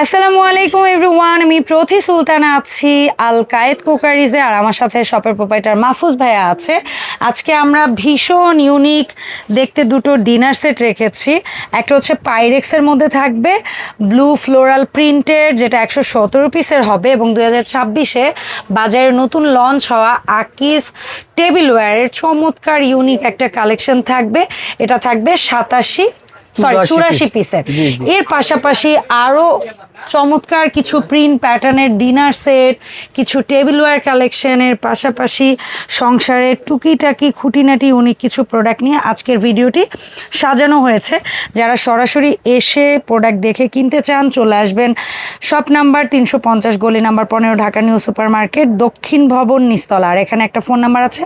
আসসালামু আলাইকুম এভরিওয়ান, আমি প্রতি সুলতানা আছি আল কায়েদ কুকারিজে আর আমার সাথে শপের প্রোপাইটার মাহফুজ ভাইয়া আছে। আজকে আমরা ভীষণ ইউনিক দেখতে দুটো ডিনার সেট রেখেছি। একটা হচ্ছে পাইরেক্সের মধ্যে থাকবে, ব্লু ফ্লোরাল প্রিন্টের যেটা একশো সতেরো পিসের হবে এবং দু হাজার ছাব্বিশে বাজারে নতুন লঞ্চ হওয়া আকিস টেবিল টেবিলওয়্যারের চমৎকার, ইউনিক একটা কালেকশন থাকবে। এটা থাকবে সাতাশি সরি 84 চুরাশি পিসের। এর পাশাপাশি আরও চমৎকার কিছু প্রিন্ট প্যাটার্নের ডিনার সেট কিছু টেবিলওয়্যার কালেকশনের পাশাপাশি সংসারের টুকিটাকি খুঁটিনাটি অনেক কিছু প্রোডাক্ট নিয়ে আজকের ভিডিওটি সাজানো হয়েছে। যারা সরাসরি এসে প্রোডাক্ট দেখে কিনতে চান চলে আসবেন শপ নাম্বার তিনশো পঞ্চাশ গলি নাম্বার পনেরো ঢাকা নিউ সুপার মার্কেট দক্ষিণ ভবন নিস্তলা। আর এখানে একটা ফোন নাম্বার আছে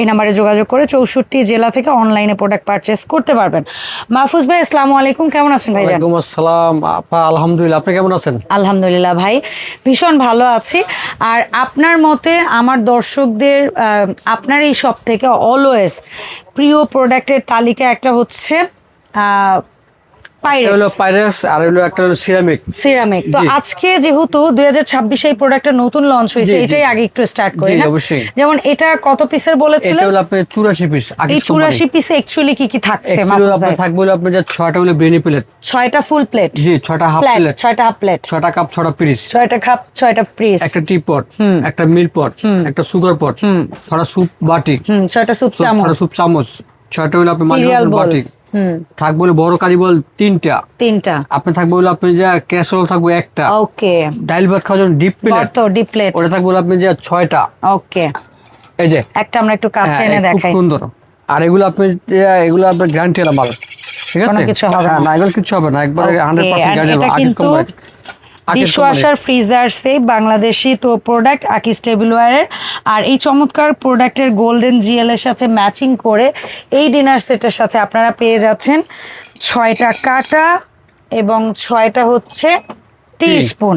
এই নাম্বারে যোগাযোগ করে চৌষট্টি জেলা থেকে অনলাইনে প্রোডাক্ট পারচেস করতে পারবেন। মাহফুজ ভাই আসসালামু আলাইকুম। কেমন আছেন ওয়ালাইকুম আসসালাম। আপা আলহামদুলিল্লাহ। আপনি কেমন আছেন? আলহামদুলিল্লাহ ভাই ভীষণ ভালো আছি। আর আপনার মতে আমার দর্শকদের আপনার এই সব থেকে অলওয়েজ প্রিয় প্রোডাক্টের তালিকা একটা হচ্ছে হলো পাইরেস আর হলো একটা হলো সিরামিক সিরামিক তো আজকে যেহেতু এই প্রোডাক্টটা নতুন লঞ্চ হয়েছে। এটাই আগে একটু স্টার্ট করি না। যেমন এটা কত পিসের বলেছিলেন এটা হলো আপনার চুরাশি পিস এই চুরাশি পিসে অ্যাকচুয়ালি কি কি থাকছে আপনার থাকবে হলো আপনার যে ছয়টা হলো ব্রেনি প্লেট ছয়টা ফুল প্লেট জি ছয়টা half plate plate half plate ছয়টা কাপ ছয়টা পিস ছয়টা কাপ ছয়টা পিস একটা টি পট একটা মিল পট একটা সুগার পট ছয়টা স্যুপ বাটি। হুম ছয়টা স্যুপ চামচ ছয়টা স্যুপ চামচ। ছয়টা হলো আপনার মাল্টি বাটি। থাকবে বড় কারি বল তিনটা। তিনটা। আপনি থাকবে হলো আপনি যে ক্যাসরোল থাকবে একটা। ওকে। ডাইল ভাত খাওয়ার জন্য ডিপ প্লেট। তো ডিপ প্লেট। ওটা থাকবে আপনি যা ছয়টা। ওকে। এই যে। একটা আমরা একটু কাছে এনে দেখাই খুব সুন্দর। আর এগুলো আপনি এগুলো আপনার গ্যারান্টি মাল ঠিক আছে? কিছু হবে হ্যাঁ, না। এগুলো কিছু হবে না। একবারে Okay, hundred percent and guarantee dishwasher freezer safe Bangladeshi তো প্রোডাক্ট আকিস টেবিলওয়্যারের আর এই চমৎকার প্রোডাক্টের গোল্ডেন জিএল এর সাথে ম্যাচিং করে এই ডিনার সেটের সাথে আপনারা পেয়ে যাচ্ছেন ছয়টা কাটা এবং ছয়টা হচ্ছে স্পুন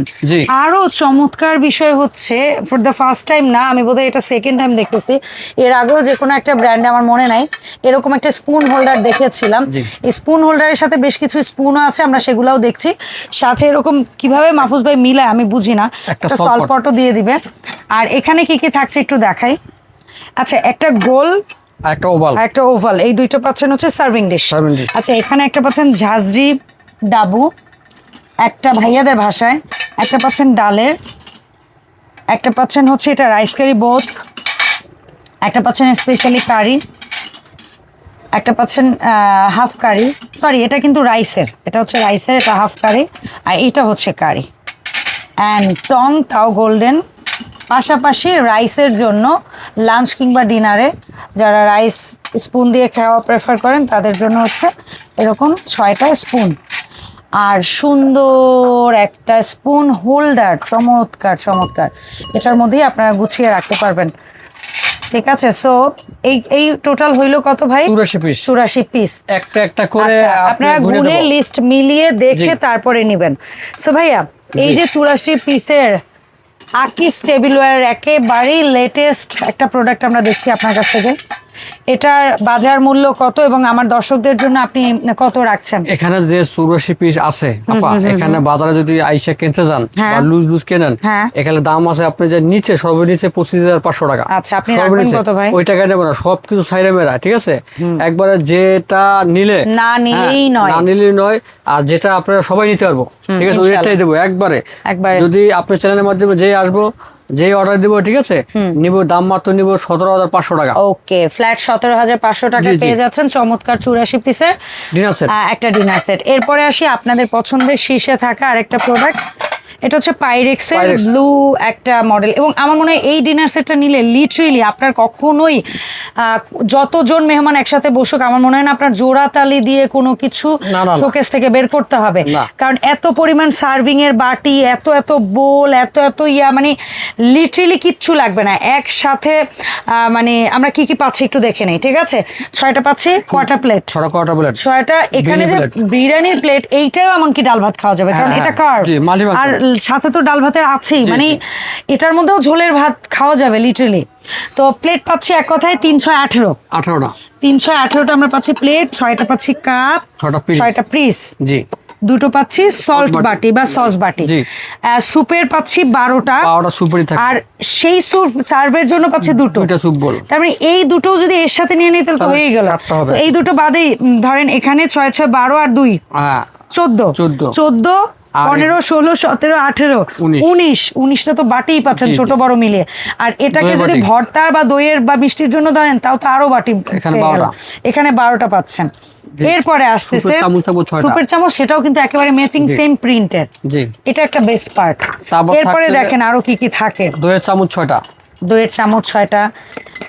আরও চমৎকার বিষয় হচ্ছে ফর দ্য ফার্স্ট টাইম না আমি বোধহয় এটা সেকেন্ড টাইম দেখতেছি। এর আগেও যে কোনো একটা ব্র্যান্ডে আমার মনে নাই এরকম একটা স্পুন হোল্ডার দেখেছিলাম। এই স্পুন হোল্ডারের সাথে বেশ কিছু স্পুনও আছে আমরা সেগুলাও দেখছি। সাথে এরকম কীভাবে মাহফুজ ভাই মিলায় আমি বুঝি না। একটা সলপটও দিয়ে দিবে। আর এখানে কি কি থাকছে একটু দেখাই। আচ্ছা একটা গোল একটা ওভাল। একটা ওভাল এই দুইটা পাচ্ছেন হচ্ছে সার্ভিং ডিশ আচ্ছা এখানে একটা পাচ্ছেন ঝাঁঝরি ডাবু। একটা ভাইয়াদের ভাষায়, একটা পাচ্ছেন ডালের, একটা পাচ্ছেন হচ্ছে এটা রাইস কারি বোথ একটা পাচ্ছেন স্পেশালি কারি একটা পাচ্ছেন হাফ কারি সরি এটা কিন্তু রাইসের এটা হচ্ছে রাইসের এটা হাফ কারি আর এটা হচ্ছে কারি অ্যান্ড টং তাও গোল্ডেন পাশাপাশি রাইসের জন্য লাঞ্চ কিংবা ডিনারে যারা রাইস স্পুন দিয়ে খাওয়া প্রেফার করেন, তাদের জন্য হচ্ছে এরকম ছয়টা স্পুন আর সুন্দর একটা স্পুন হোল্ডার চমৎকার চমৎকার। এটার মধ্যেই আপনারা গুছিয়ে রাখতে পারবেন। ঠিক আছে সো এই এই টোটাল হইল কত ভাই? চুরাশি পিস চুরাশি পিস একটা একটা করে আচ্ছা, আপনারা গুনে লিস্ট মিলিয়ে দেখে তারপরে নেবেন। সো ভাইয়া এই যে চুরাশি পিসের আকিস টেবিলওয়্যার একেবারেই লেটেস্ট একটা প্রোডাক্ট আমরা দেখছি আপনার কাছ থেকে। এটার বাজার মূল্য কত এবং আমার দর্শকদের জন্য আপনি কত রাখছেন এখানে যে চুরাশি পিস আছে এখানে বাজারে যদি আইসা কিনতে যান হ্যাঁ। বা লুজ লুজ কেনেন হ্যাঁ। এখানে দাম আছে আপনি যে নিচে সর্বনিচে পঁচিশ হাজার পাঁচশো টাকা আচ্ছা, আপনি। কত ভাই? ওই টাকায় নেব না সবকিছু সাইরে মেরা ঠিক আছে একবারে যেটা নিলে না নিলেই হ্যাঁ, নয়। না নিলেই নয় আর যেটা আপনারা সবাই নিতে পারব ঠিক আছে ওই রেটটাই দেবো একবারে একবারে। যদি আপনার চ্যানেলের মাধ্যমে যেই আসব যেই অর্ডার দিব ঠিক আছে? নিব দাম মাত্র নিব সতেরো হাজার পাঁচশো টাকা। ওকে ফ্ল্যাট সতেরো হাজার পাঁচশো টাকা। পেয়ে যাচ্ছেন চমৎকার চুরাশি পিসের ডিনার সেট একটা ডিনার সেট এরপরে আসি আপনাদের পছন্দের শীর্ষে থাকা আরেকটা প্রোডাক্ট এটা হচ্ছে পাইরেক্সের। ব্লু একটা মডেল এবং আমার মনে হয় এই ডিনার সেটটা নিলে লিটারেলি আপনার কখনোই যতজন মেহমান একসাথে বসুক আমার মনে হয় না আপনার জোড়া তালি দিয়ে কোনো কিছু। শোকেস থেকে বের করতে হবে কারণ এত পরিমাণ সার্ভিং এর বাটি এত এত বোল এত এত ইয়া মানে লিটারেলি কিচ্ছু লাগবে না একসাথে মানে আমরা কি কি পাচ্ছি একটু দেখে নেই ঠিক আছে ছয়টা পাচ্ছি কোয়ার্টার প্লেট ছটা কটা প্লেট ছয়টা এখানে যে বিরিয়ানির প্লেট এইটাও এমনকি ডাল ভাত খাওয়া যাবে কারণ হ্যাঁ, এটা হ্যাঁ। জি, multi-purpose। আর সাথে তো ডাল ভাতের আছেই। মানে এটার মধ্যেও ঝোলের ভাত খাওয়া যাবে লিটারেলি তো প্লেট পাচ্ছি এক কথায় তিনশো আঠেরো। আঠারোটা। তিনশো আঠেরোটা আমরা পাচ্ছি প্লেট ছয়টা পাচ্ছি কাপ ছয়টা পিস জি। দুটো পাচ্ছি সল্ট বাটি। বা সস বাটি। স্যুপের পাচ্ছি বারোটা। সুপারি আর সেই স্যুপ সার্ভের জন্য পাচ্ছি দুটো। দুইটা স্যুপ বল। তার মানে এই দুটো যদি এর সাথে নিয়ে নিই তাহলে তো হয়েই গেল। এই দুটো বাদেই ধরেন এখানে ছয় ছয় বারো আর দুই। হ্যাঁ। চোদ্দ। 14 চোদ্দ পনেরো ষোলো সতেরো আঠেরো। উনিশ। উনিশ। উনিশটা তো বাটিই পাচ্ছেন। ছোট বড় মিলিয়ে। আর এটাকে যদি ভর্তার বা দইয়ের বা মিষ্টির জন্য ধরেন তাও তো আরও বাটি এখানে পেয়ে গেল। 12টা। এখানে বারোটা পাচ্ছেন। এরপরে আসতেছে সুপের চামচ সেটাও কিন্তু একেবারে ম্যাচিং সেম প্রিন্টের এটা একটা বেস্ট পার্ট এরপরে দেখেন আরও কি কি থাকে। দইয়ের চামচ ছয়টা। দইয়ের চামচ ছয়টা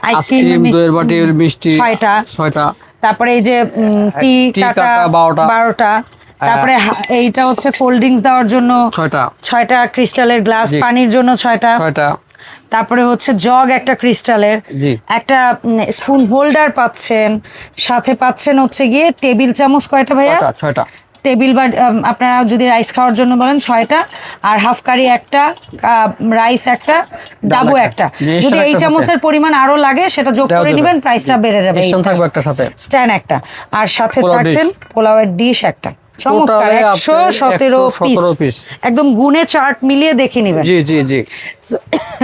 আইসক্রিম দইয়ের বাটি মিষ্টি ছয়টা। ছয়টা। তারপরে এই যে টি টি কাটা কাটা বারোটা। বারোটা। তারপরে এইটা হচ্ছে কোল্ড ড্রিঙ্কস দেওয়ার জন্য ছয়টা। ছয়টা ক্রিস্টালের গ্লাস পানির জন্য ছয়টা। ছয়টা। তারপরে হচ্ছে জগ একটা ক্রিস্টালের একটা স্পুন হোল্ডার পাচ্ছেন। সাথে পাচ্ছেন হচ্ছে গিয়ে টেবিল চামচ কয়টা ভাইয়া? ছয়টা টেবিল বা আপনারা যদি রাইস খাওয়ার জন্য বলেন ছয়টা। আর হাফ কারি একটা রাইস একটা ডাবু একটা। যদি এই চামচের পরিমাণ আরও লাগে সেটা যোগ করে। নেবেন প্রাইসটা বেড়ে যাবে স্ট্যান্ড একটা আর সাথে পোলাও থাকছেন পোলাওয়ের ডিশ একটা। চমৎকার একশো সতেরো পিস একদম গুনে চার্ট মিলিয়ে দেখে নেবেন। জি জি জি।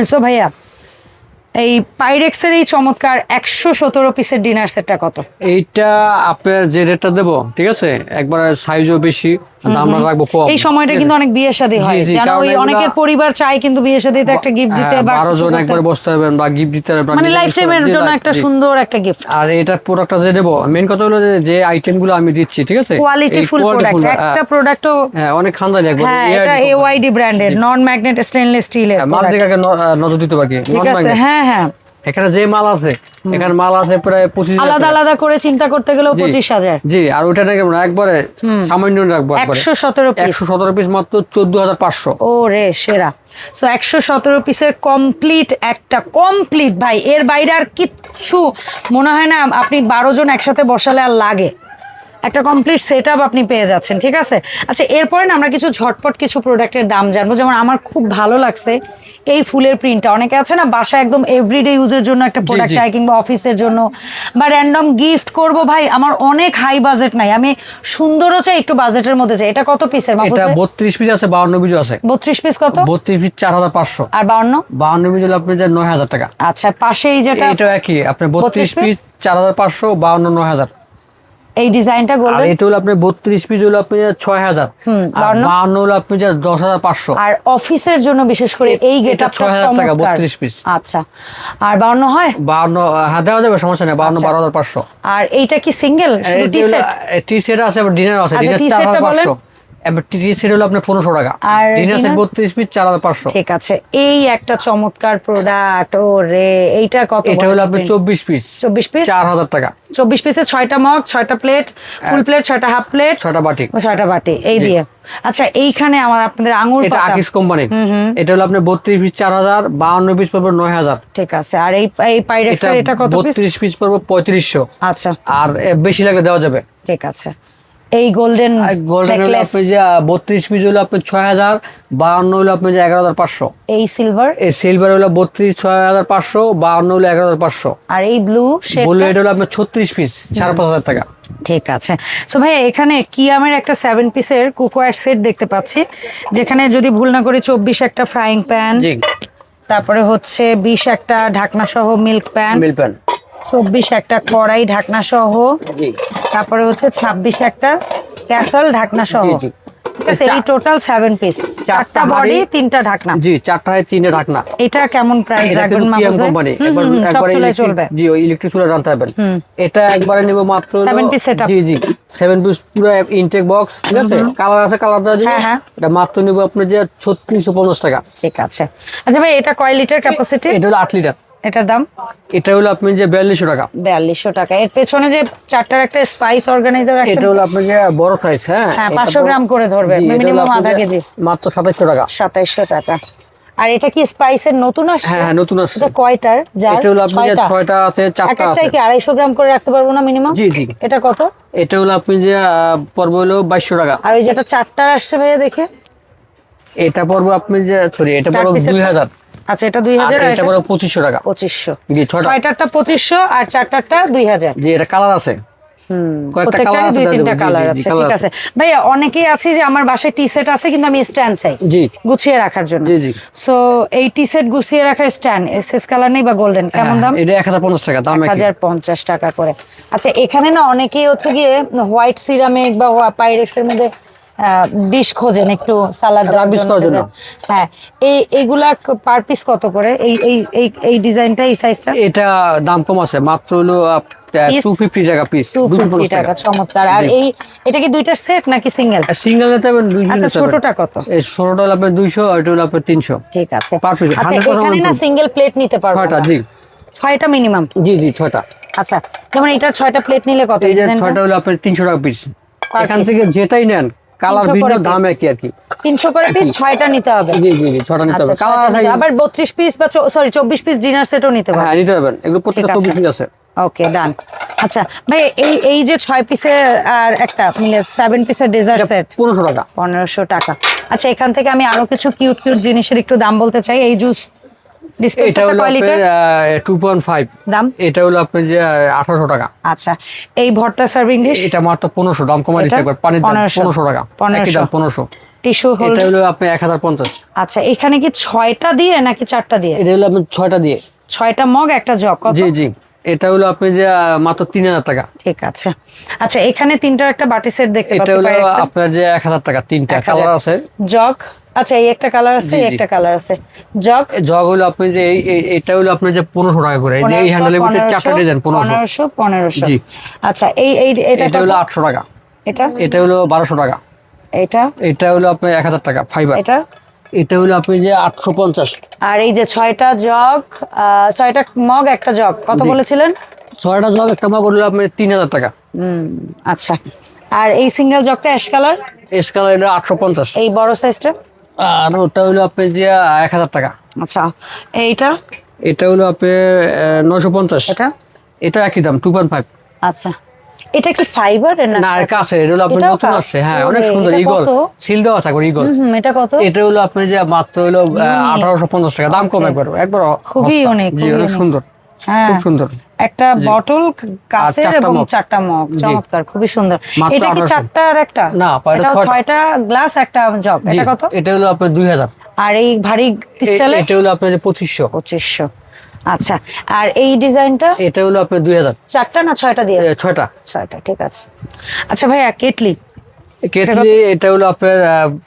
সো ভাইয়া এই পাইরেক্সের এই চমৎকার একশো সতেরো পিসের ডিনার সেটটা কত? এইটা আপনার যে রেটটা দেবো ঠিক আছে? একবার সাইজও বেশি। দামটা রাখব এই সময়টা কিন্তু অনেক বিয়ে শাদী হয়। যেন ওই অনেকের পরিবার চায় কিন্তু বিয়ে শাদীতে একটা গিফট দিতে হ্যাঁ, বা বারো কিছু জন করতে। একবারে বসতে পারবেন বা গিফট দিতে পারবেন মানে লাইফ টাইমের জন্য একটা সুন্দর একটা গিফট আর এটা প্রোডাক্টটা যে দেবো মেন কথা হলো যে- আইটেমগুলো আমি দিচ্ছি ঠিক আছে? কোয়ালিটি ফুল প্রোডাক্ট একটা প্রোডাক্টও হ্যাঁ অনেক খানদানি একবার হ্যাঁ এটা। এওয়াইডি ব্র্যান্ডের নন ম্যাগনেট স্টেনলেস স্টিলের মাল দিকে নজর দিতে পারি ঠিক আছে হ্যাঁ হ্যাঁ। এখানে যে মাল আছে এখানে মাল আছে প্রায় পঁচিশ আলাদা। আলাদা করে চিন্তা করতে গেলেও পঁচিশ হাজার। জি আর ওইটা নাকি একবারে সামান্য রাখব একশো সতেরো একশো সতেরো পিস মাত্র চোদ্দ হাজার পাঁচশো। ও রে সেরা। সো একশো সতেরো পিসের কমপ্লিট একটা কমপ্লিট ভাই। এর বাইরে আর কিচ্ছু মনে হয় না আপনি বারো জন একসাথে বসালে আর লাগে। একটা কমপ্লিট সেট আপনি পেয়ে যাচ্ছেন ঠিক আছে? আচ্ছা এরপরে না আমরা কিছু ঝটপট কিছু প্রোডাক্টের দাম জানব। যেমন আমার খুব ভালো লাগছে এই ফুলের প্রিন্টটা অনেকে আছে না বাসা একদম এভরিডে ইউজের জন্য একটা প্রোডাক্ট চাই কিংবা অফিসের জন্য। বা র্যান্ডম গিফট করব ভাই আমার অনেক হাই বাজেট নাই। আমি সুন্দরও চাই একটু বাজেটের মধ্যে চাই। এটা কত পিসের এটা বত্রিশ পিস আছে বাউন্ন পিস আছে। বত্রিশ পিস কত? বত্রিশ পিস চার হাজার পাঁচশো। আর বাউন্ন? বাউন্ন পিস হলে আপনার যে নয় হাজার টাকা। আচ্ছা পাশেই যেটা এটা একই আপনার 32 বত্রিশ পিস চার হাজার পাঁচশো বাউন্ন নয় হাজার। এই ডিজাইনটা গোল্ডেন এটা হলো আপনি 32 পিস হলো আপনি 6000 আর 52 হলো আপনি 10500 আর অফিসের জন্য বিশেষ করে এই গেটআপটা 6000 টাকা 32 পিস আচ্ছা। আর 52 হয়? 52 হ্যাঁ দেওয়া যাবে সমস্যা নেই 52 12500 আচ্ছা। আর এইটা কি সিঙ্গেল? শুধু টি সেট টি সেট আছে আচ্ছা, ডিনার আছে ডিনার 4500 হ্যাঁ। এইখানে আমার আপনাদের আঙুর কোম্পানি এটা হলো আপনার বত্রিশ পিস চার হাজার বাউন্ন পিস পড়বে নয় হাজার। ঠিক আছে আর এই পাইরেক্সার এটা কত পিস পিস পড়ব পঁয়ত্রিশশো। আচ্ছা। আর বেশি লাগলে দেওয়া যাবে। ঠিক আছে। এই গোল্ডেন গোল্ডেন হলো আপনি যে বত্রিশ পিস হলো আপনি ছয় হাজার বাউন্ন হলো আপনি যে এগারো হাজার পাঁচশো। এই সিলভার এই সিলভার হলো বত্রিশ ছয় হাজার পাঁচশো বাউন্ন হলো এগারো হাজার পাঁচশো। আর এই ব্লু বলল এটা হলো আপনার ছত্রিশ পিস সাড়ে পাঁচ হাজার টাকা। ঠিক আছে। সো ভাই এখানে কিয়ামের একটা সেভেন পিসের কুকওয়ার সেট দেখতে পাচ্ছি যেখানে যদি ভুল না করি চব্বিশ একটা ফ্রাইং প্যান জি। তারপরে হচ্ছে বিশ একটা ঢাকনা সহ মিল্ক প্যান মিল প্যান চব্বিশ একটা কড়াই ঢাকনা সহ। তারপরে হচ্ছে ছাব্বিশ একটা ক্যাসল ঢাকনা সহ। ঠিক আছে এই টোটাল সেভেন পিস চারটা বডি তিনটা ঢাকনা। জি চারটায় তিনে ঢাকনা। এটা কেমন প্রাইস রাখবেন? কোম্পানি একবার চলবে। জি ওই ইলেকট্রিক চুলা রাখতে পারবেন এটা একবারে নিব মাত্র। জি জি। পিস পুরো ইনটেক বক্স ঠিক আছে? কালার আছে কালার দেওয়া যাবে হ্যাঁ, হ্যাঁ। এটা মাত্র নিব যে ছত্রিশশো পঞ্চাশ টাকা। ঠিক আছে। আচ্ছা ভাই এটা কয় লিটার ক্যাপাসিটি এটা হলো আট লিটার এটার দাম? এটা হলো আপনি যে বিয়াল্লিশশো টাকা। বিয়াল্লিশশো টাকা। এর পেছনে যে চারটার একটা স্পাইস অর্গানাইজার আছে এটা হলো আপনার যে বড় সাইজ হ্যাঁ? হ্যাঁ এটা পাঁচশো বড়- গ্রাম করে ধরবে মিনিমাম আধা কেজি। মাত্র সাতাইশশো টাকা। সাতাইশশো টাকা। আর এটা কি স্পাইসের নতুন আসছে? হ্যাঁ হ্যাঁ নতুন আসছে। এটা কয়টার? যার এটা হলো আপনার যে ছয়টা। ছয়টা আছে এক চারটা আছে। একটাই কি আড়াইশো গ্রাম করে রাখতে পারব না মিনিমাম জি জি। এটা কত? এটা হলো আপনি যে পড়বে হলো বাইশশো টাকা। আর ওই যেটা চারটার আসছে ভাইয়া দেখে? এটা পড়বে আপনি যে সরি এটা পড়বে piece এর দুই হাজার। আচ্ছা এটা দুই আর এটা পড়বে পঁচিশশো টাকা। পঁচিশশো। জি ছয়টা। ছয়টারটা পঁচিশশো আর চারটারটা দুই হাজার। জি এটা কালার আছে। কয়েকটা প্রত্যেকটারই কালার আছে দুই তিনটা কালার জি, জি, আছে ঠিক আছে। ভাইয়া অনেকেই আছে যে আমার বাসায় টি সেট আছে কিন্তু আমি স্ট্যান্ড চাই গুছিয়ে রাখার জন্য। সো এই টি সেট গুছিয়ে রাখার স্ট্যান্ড এসএস কালার নেই বা গোল্ডেন কেমন দাম? হ্যাঁ, এটা টাকা দাম টাকা করে। আচ্ছা এখানে না অনেকেই হচ্ছে গিয়ে হোয়াইট সিরামিক বা পাইরেক্স এর মধ্যে ডিশ খোঁজেন একটু সালাদ dessert। হ্যাঁ এই এইগুলা পার পিস কত করে? এই এই এই ডিজাইনটা এই সাইজটা এটা দাম কম আছে মাত্র হলো টাকা পিস টাকা চমৎকার। আর এই এটা কি দুইটার সেট নাকি সিঙ্গেল সিঙ্গেল নিতে আচ্ছা ছোটটা কত? এই এটা ঠিক আছে। Piece, আচ্ছা 100% এখানে না সিঙ্গেল প্লেট নিতে পারব ছয়টা আমরা। জি। ছয়টা মিনিমাম জি জি ছয়টা। আচ্ছা যেমন এটার ছয়টা প্লেট নিলে কত? এই ছয়টা হলো আপনার তিনশো টাকা পিস Per এখান থেকে যেটাই নেন কালার 300 ভিন্ন দাম আর কি। তিনশো করে পিস ছয়টা নিতে হবে। জি জি জি ছটা নিতে হবে। আচ্ছা, কালার আছে আবার বত্রিশ পিস বা সরি চব্বিশ পিস ডিনার সেটও নিতে পারবে হ্যাঁ নিতে পারবেন। এগুলো প্রত্যেকটা আছে। চব্বিশ পিস আছে। ওকে ডান আচ্ছা ভাই এই এই যে ছয় পিসের আর একটা মিলে সেভেন পিসের ডেজার্ট সেট পনেরোশো টাকা। পনেরোশো টাকা। আচ্ছা এখান থেকে আমি আরও কিছু কিউট কিউট জিনিসের একটু দাম বলতে চাই। এই জুস এটা হলো আপনার টু পয়েন্ট ফাইভ দাম? এটা হলো আপনার যে আঠারোশো টাকা। আচ্ছা এই ভর্তা সার্ভিং ডিশ এটা মাত্র পনেরোশো দাম কমাই দিতে একবার পানির দাম 1500 পনেরোশো টাকা। একই দাম পনেরোশো। টিস্যু এটা হলো আপনি এক হাজার পঞ্চাশ। আচ্ছা এখানে কি ছয়টা দিয়ে নাকি দিয়ে? এটা হলো আপনি ছয়টা দিয়ে। ছয়টা মগ একটা জগ কত? জি জি। এটা হলো আপনি যে মাত্র তিন হাজার টাকা। ঠিক আছে। আচ্ছা এখানে তিনটার একটা বাটি সেট দেখতে এটা হলো আপনার যে এক হাজার টাকা তিনটা। কালার আছে? জগ। আচ্ছা এই একটা কালার আছে এই একটা কালার আছে। জগ। জগ হলো আপনি যে এটা হলো আপনার যে পনেরোশো টাকা করে। এই যে এই হ্যান্ডেলের মধ্যে চারটা ডিজাইন পনেরোশো। পনেরোশো পনেরোশো। জি। আচ্ছা এই এই এটা এটা হলো আটশো টাকা। এটা? এটা হলো বারোশো টাকা। এটা? এটা হলো আপনার এক হাজার টাকা ফাইবার এটা? এটা হলো আপনি যে আটশো পঞ্চাশ। আর এই যে ছয়টা জগ ছয়টা মগ একটা জগ কত বলেছিলেন? ছয়টা জগ একটা মগ হলো তিন হাজার টাকা। হুম আচ্ছা। আর এই সিঙ্গেল জগটা অ্যাশ কালার এসকাল হলো আটশো পঞ্চাশ। এই বড় সাইজটা আর ওটা হলো আপনি যে এক হাজার টাকা। আচ্ছা। এইটা? এটা হলো নয়শো পঞ্চাশ। এটা? এটা একই দাম টু পয়েন্ট ফাইভ আচ্ছা। এটা কি ফাইবার না না কাছে এটা হলো আপনার নতুন আসছে হ্যাঁ অনেক সুন্দর ইগল সিল দেওয়া থাকে ইগল হুম এটা কত? এটা হলো আপনি যে মাত্র হলো আঠারোশো পঞ্চাশ টাকা দাম কম একবার একবার খুবই অনেক, খুবই। সুন্দর হ্যাঁ খুব সুন্দর। একটা বটল কাঁচের এবং চারটা মগ চমৎকার খুবই সুন্দর। এটা কি 1800 চারটা আর একটা? না, এটা ছয়টা। গ্লাস একটা জগ এটা কত? এটা হলো আপনার দুই হাজার। আর এই ভারী ক্রিস্টালে এটা হলো আপনার পঁচিশশো। পঁচিশশো। আচ্ছা আর এই ডিজাইনটা? এটা হলো আপনার দুই হাজার। চারটা না ছয়টা দিয়ে? ছয়টা। ছয়টা ঠিক আছে। আচ্ছা ভাইয়া কেটলি? কেটলি এটা হলো আপনার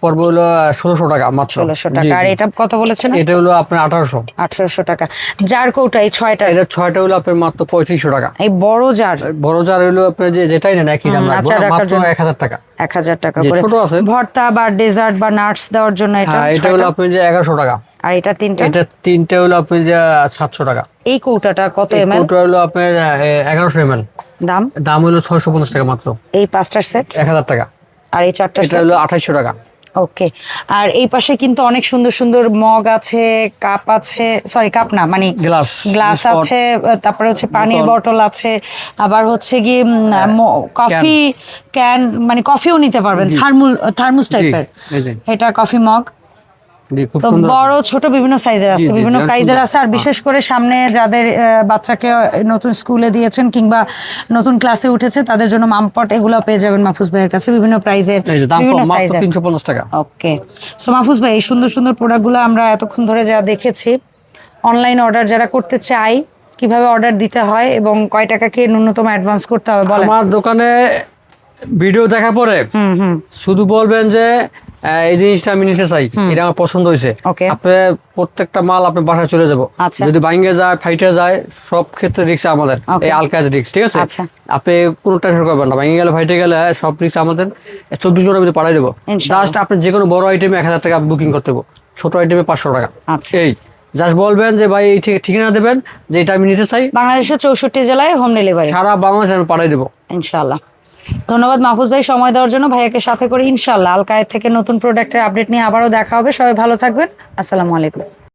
পড়বে হলো ষোলোশো টাকা মাত্র। ষোলোশো টাকা। আর এটা কত বলেছেন? এটা হলো আপনার আঠারোশো। আঠারোশো টাকা। জার কৌটা এই ছয়টা? এটা ছয়টা হলো আপনার মাত্র পঁয়ত্রিশশো টাকা। এই বড় জার বড় জার হলো আপনার যে যেটাই নেন একই দাম রাখার মাত্র। এক হাজার টাকা। এক হাজার টাকা করে। ছোট আছে। ভর্তা বা ডেজার্ট বা নাটস দেওয়ার জন্য এটা হ্যাঁ এটা হলো। আপনার যে এগারোশো টাকা। আর এটা তিনটা? এটা তিনটে হলো আপনার যে সাতশো টাকা। এই কৌটাটা কত এই এম এল কৌটো হলো আপনার এগারোশো এম দাম? দাম হলো ছয়শো পঞ্চাশ টাকা মাত্র। এই পাঁচটার সেট? এক হাজার টাকা। আর এই চারটার এটা হলো আঠাইশশো টাকা। ওকে। আর এই পাশে কিন্তু অনেক সুন্দর সুন্দর মগ আছে কাপ আছে সরি কাপ না মানে গ্লাস গ্লাস আছে তারপরে হচ্ছে পানির বোতল। বটল আছে আবার হচ্ছে গিয়ে হ্যাঁ, কফি ক্যান। মানে কফিও নিতে পারবেন। থার্মুল থার্মোস টাইপের। এটা কফি মগ। তো বড় ছোট বিভিন্ন সাইজের আছে বিভিন্ন প্রাইজের আছে। আর বিশেষ করে সামনে যাদের বাচ্চাকে নতুন স্কুলে দিয়েছেন কিংবা নতুন ক্লাসে উঠেছে তাদের জন্য মামপট এগুলো পেয়ে যাবেন মাহফুজ ভাইয়ের কাছে। বিভিন্ন প্রাইজের বিভিন্ন সাইজের টাকা। ওকে সো মাহফুজ ভাই এই সুন্দর সুন্দর প্রোডাক্টগুলো আমরা এতক্ষণ ধরে যা দেখেছি অনলাইন অর্ডার যারা করতে চাই কীভাবে অর্ডার দিতে হয় এবং কয় টাকা কি ন্যূনতম অ্যাডভান্স করতে হবে বলেন। আমার দোকানে ভিডিও দেখার পরে হুম হুম। শুধু বলবেন যে এই জিনিসটা আমি নিতে চাই। এটা আমার পছন্দ হয়েছে। আপনি প্রত্যেকটা মাল বাসায় চলে যাব। আচ্ছা। যদি ভাঙ্গে যায় ফাইটে যায় সব ক্ষেত্রে রিক্স আমাদের। এই আলকাজ রিক্স ঠিক আছে? আচ্ছা। আপনি কোনো টেনশন করবেন না। ভাঙ্গে গেলে ফাইটে গেলে সব রিক্স আমাদের। চব্বিশ ঘণ্টার ভিতরে পাঠাই দেবো। জাস্ট আপনি যে কোনো বড় আইটেমে এক হাজার টাকা বুকিং করতে হবে ছোট আইটেমে পাঁচশো টাকা। আচ্ছা। এই জাস্ট বলবেন যে ভাই এই ঠিক- ঠিকানা দেবেন যে এটা আমি নিতে চাই। বাংলাদেশের চৌষট্টি জেলায় হোম ডেলিভারি সারা বাংলাদেশ আমি পাঠাই দেবো। ইনশাল্লাহ ধন্যবাদ মাহফুজ ভাই, সময় দেওয়ার জন্য। ভাইয়াকে সাথে করে ইনশাল্লাহ আলকায়ের থেকে নতুন প্রোডাক্টের আপডেট নিয়ে আবারও দেখা হবে। সবাই ভালো থাকবেন। আসসালামু আলাইকুম।